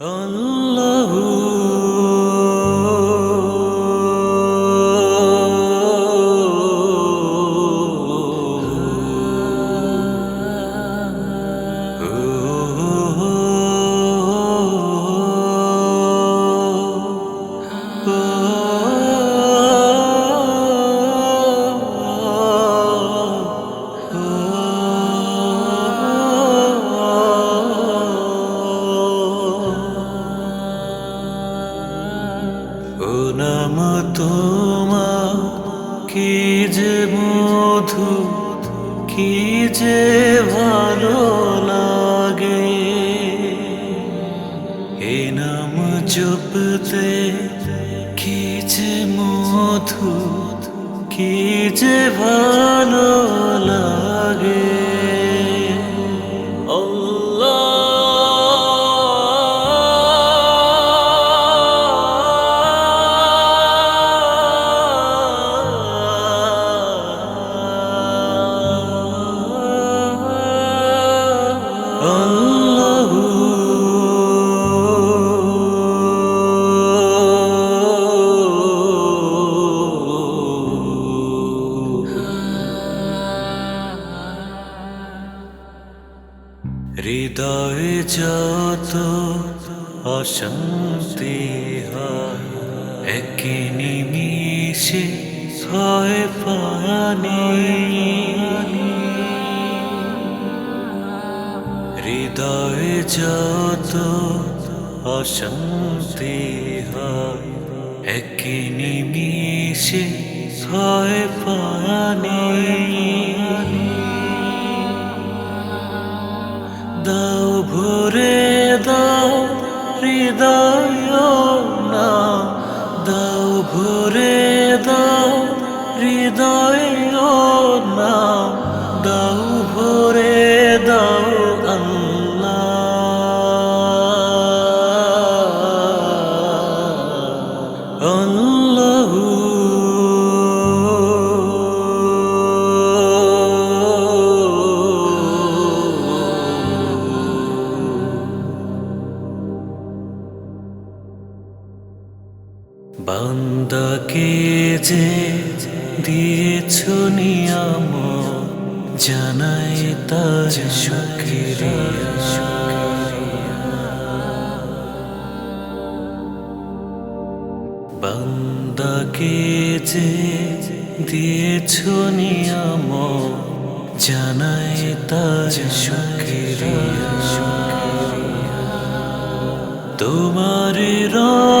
আল্লাহ নাম তোমার, কি যে মধু, কি যে ভালো লাগে। এ নাম জপতে কি যে মধু, কি যে ভালো লাগে। হৃদয়ে যত অশান্তি হয়, একে নিমিষে হয় পানি হৃদয়ে যত অশান্তি হয়, একে নিমিষে হয় পানি দাও ভরে দাও হৃদয় না। দাও ভরে দাও হৃদয় না। দাও ভরে বান্দাকে যে দিয়েছ নিয়াম জানাই তার শুক্রিয়া। বান্দাকে যে দিয়েছ নিয়াম জানাই তার শুক্রিয়া। তোমার রহ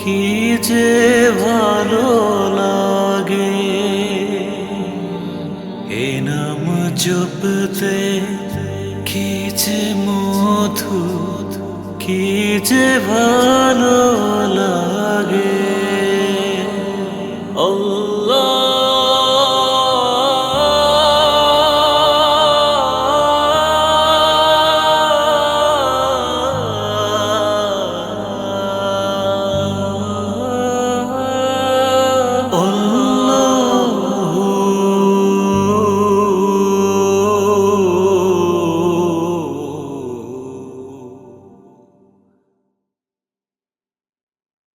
কি যে ভালো লাগে। এ নাম জপতে কি যে মধু কি যে ভালো লাগে।